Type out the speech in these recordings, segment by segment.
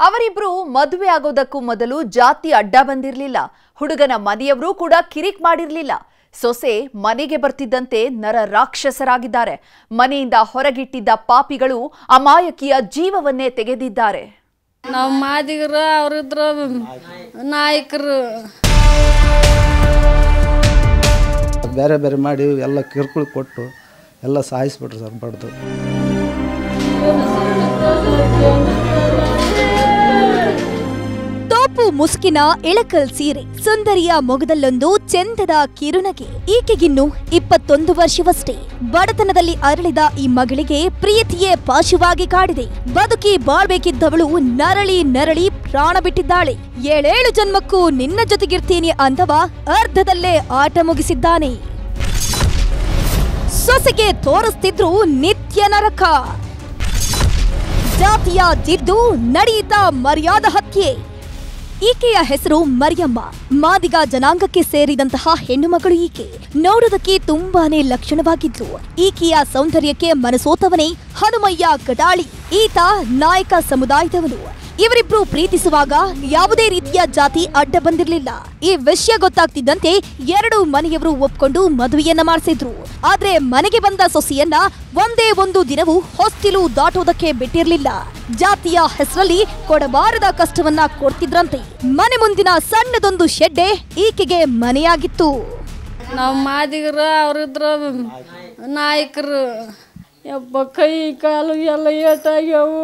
ಅವರಿಬ್ರು ಮದುವೆ ಆಗೋದಕ್ಕೂ ಮೊದಲು ಜಾತಿ ಅಡ್ಡ ಬಂದಿರಲಿಲ್ಲ. ಹುಡುಗನ ಮನೆಯವರು ಕೂಡ ಕಿರಿಕ್ ಮಾಡಿರಲಿಲ್ಲ. ಸೊಸೆ ಮನೆಗೆ ಬರ್ತಿದ್ದಂತೆ ನರ ರಾಕ್ಷಸರಾಗಿದ್ದಾರೆ. ಮನೆಯಿಂದ ಹೊರಗಿಟ್ಟಿದ್ದ ಪಾಪಿಗಳು ಅಮಾಯಕಿಯ ಜೀವವನ್ನೇ ತೆಗೆದಿದ್ದಾರೆ. ನಾವು ಮಾದಿಗರು ಅವರಿದ್ರು ನಾಯಕರು. ಬೇರೆ ಬೇರೆ ಮಾಡಿ ಎಲ್ಲ ಕಿರುಕುಳ ಕೊಟ್ಟು ಎಲ್ಲ ಸಾಯಿಸ್ಬಿಟ್ರು ಸರ್ ಬಡ್ದು. ಮುಸುಕಿನ ಇಳಕಲ್ ಸೀರೆ. ಸುಂದರಿಯ ಮೊಗದಲ್ಲೊಂದು ಚೆಂದದ ಕಿರುನಗೆ. ಈಕೆಗಿನ್ನು ಇಪ್ಪತ್ತೊಂದು ವರ್ಷವಷ್ಟೇ. ಬಡತನದಲ್ಲಿ ಅರಳಿದ ಈ ಮಗಳಿಗೆ ಪ್ರೀತಿಯೇ ಪಾಶುವಾಗಿ ಕಾಡಿದೆ. ಬದುಕಿ ಬಾಳ್ಬೇಕಿದ್ದವಳು ನರಳಿ ನರಳಿ ಪ್ರಾಣ ಬಿಟ್ಟಿದ್ದಾಳೆ. ಏಳೇಳು ಜನ್ಮಕ್ಕೂ ನಿನ್ನ ಜೊತೆಗಿರ್ತೀನಿ ಅಂದವ ಅರ್ಧದಲ್ಲೇ ಆಟ ಮುಗಿಸಿದ್ದಾನೆ. ಸೊಸೆಗೆ ತೋರಿಸ್ತಿದ್ರು ನಿತ್ಯ ನರಕ. ಜಾತಿಯ ಜಿದ್ದು ನಡೆಯಿತ ಮರ್ಯಾದ ಹತ್ಯೆ. ಈಕೆಯ ಹೆಸರು ಮರಿಯಮ್ಮ. ಮಾದಿಗ ಜನಾಂಗಕ್ಕೆ ಸೇರಿದಂತಹ ಹೆಣ್ಣು ಮಗಳು ಈಕೆ. ನೋಡೋದಕ್ಕೆ ತುಂಬಾನೇ ಲಕ್ಷಣವಾಗಿದ್ದು, ಈಕೆಯ ಸೌಂದರ್ಯಕ್ಕೆ ಮನಸೋತವನೇ ಹನುಮಯ್ಯ ಕಟಾಳಿ, ಈತ ನಾಯಕ ಸಮುದಾಯದವನು. ಇವರಿಬ್ರು ಪ್ರೀತಿಸುವಾಗ ಯಾವುದೇ ರೀತಿಯ ಜಾತಿ ಅಡ್ಡ ಬಂದಿರಲಿಲ್ಲ. ಈ ವಿಷಯ ಗೊತ್ತಾಗ್ತಿದ್ದಂತೆ ಎರಡು ಮನೆಯವರು ಒಪ್ಕೊಂಡು ಮದುವೆಯನ್ನ ಮಾಡಿಸಿದ್ರು. ಆದ್ರೆ ಮನೆಗೆ ಬಂದ ಸೊಸಿಯನ್ನ ಒಂದೇ ಒಂದು ದಿನವೂ ಹೊಸ್ತಿಲು ದಾಟೋದಕ್ಕೆ ಬಿಟ್ಟಿರಲಿಲ್ಲ. ಜಾತಿಯ ಹೆಸರಲ್ಲಿ ಕೊಡಬಾರದ ಕಷ್ಟವನ್ನ ಕೊಡ್ತಿದ್ರಂತೆ. ಮನೆ ಮುಂದಿನ ಸಣ್ಣದೊಂದು ಶೆಡ್ಡೆ ಈಕೆಗೆ ಮನೆಯಾಗಿತ್ತು. ನಾವು ಮಾದಿಗರು ಅವರಿದ್ರು ನಾಯಕರು. ಯಪ್ಪ ಕೈ ಕಾಲು ಎಲ್ಲ ಏಟಾಗ್ಯಾವು.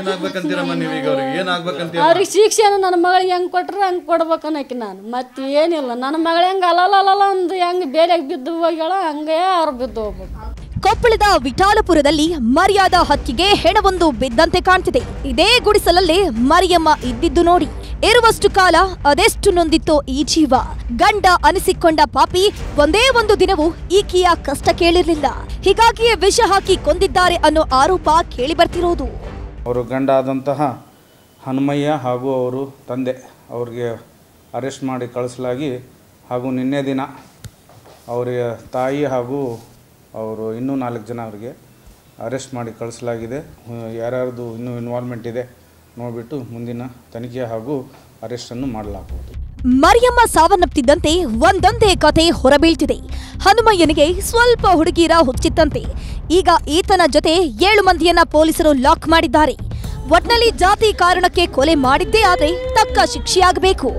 ಏನಾಗ್ಬೇಕಂತೀರಮ್ಮ ನೀವೀಗ ಅವ್ರಿಗೆ? ಏನಾಗ್ಬೇಕಂತ ಅವ್ರಿಗೆ ಶಿಕ್ಷಣ ನನ್ನ ಮಗಳಿಗೆ ಹೆಂಗೆ ಕೊಟ್ರೆ ಹಂಗೆ ಕೊಡ್ಬೇಕು ಅನ್ನಕ್ಕೆ ನಾನು. ಮತ್ತೆ ಏನಿಲ್ಲ ನನ್ನ ಮಗಳು ಹೆಂಗೆ ಅಲ್ಲಲ್ಲ ಒಂದು ಹೆಂಗೆ ಬೇರೆಗೆ ಬಿದ್ದು ಹೋಗ್ಯಾಳ ಹಂಗೆ ಅವ್ರು ಬಿದ್ದು ಹೋಗ್ಬೇಕು. ಕೊಪ್ಪಳದ ವಿಠಾಲಪುರದಲ್ಲಿ ಮರ್ಯಾದ ಹಕ್ಕಿಗೆ ಹೆಣವೊಂದು ಬಿದ್ದಂತೆ ಕಾಣ್ತಿದೆ. ಇದೇ ಗುಡಿಸಲಲ್ಲಿ ಮರಿಯಮ್ಮ ಇದ್ದಿದ್ದು ನೋಡಿ. ಇರುವಷ್ಟು ಕಾಲ ಅದೆಷ್ಟು ನೊಂದಿತ್ತೋ ಈ ಜೀವ. ಗಂಡ ಅನಿಸಿಕೊಂಡ ಪಾಪಿ ಒಂದೇ ಒಂದು ದಿನವೂ ಈಕೆಯ ಕಷ್ಟ ಕೇಳಿರಲಿಲ್ಲ. ಹೀಗಾಗಿಯೇ ವಿಷ ಹಾಕಿ ಕೊಂದಿದ್ದಾರೆ ಅನ್ನೋ ಆರೋಪ ಕೇಳಿ ಬರ್ತಿರೋದು ಅವರು ಗಂಡ ಆದಂತಹ ಹನುಮಯ್ಯ ಹಾಗೂ ಅವರು ತಂದೆ ಅವ್ರಿಗೆ ಅರೆಸ್ಟ್ ಮಾಡಿ ಕಳಿಸಲಾಗಿ ಹಾಗೂ ನಿನ್ನೆ ದಿನ ಅವರ ತಾಯಿ ಹಾಗೂ ಅವರು ಇನ್ನೂ ನಾಲ್ಕು ಜನ ಅವರಿಗೆ ಅರೆಸ್ಟ್ ಮಾಡಿ ಕಳಿಸಲಾಗಿದೆ. ಯಾರ್ಯಾರದು ಇನ್ನೂ ಇನ್ವಾಲ್ವ್ಮೆಂಟ್ ಇದೆ ನೋಡಿಬಿಟ್ಟು ಮುಂದಿನ ತನಿಖೆ ಹಾಗೂ ಅರೆಸ್ಟನ್ನು ಮಾಡಲಾಗುವುದು. ಮರಿಯಮ್ಮ ಸಾವನ್ನಪ್ಪಿದ್ದಂತೆ ಒಂದೊಂದೇ ಕತೆ ಹೊರಬೀಳ್ತಿದೆ. ಹನುಮಯ್ಯನಿಗೆ ಸ್ವಲ್ಪ ಹುಡುಗಿರ ಹುಚ್ಚಿತ್ತಂತೆ. ಈಗ ಈತನ ಜೊತೆ ಏಳು ಮಂದಿಯನ್ನ ಪೊಲೀಸರು ಲಾಕ್ ಮಾಡಿದ್ದಾರೆ. ಒಟ್ನಲ್ಲಿ ಜಾತಿ ಕಾರಣಕ್ಕೆ ಕೊಲೆ ಮಾಡಿದ್ದೇ ಆದರೆ ತಕ್ಕ ಶಿಕ್ಷೆಯಾಗಬೇಕು.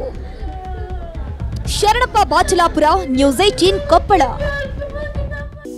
Sharanappa Bachalapura news eighteen Koppal.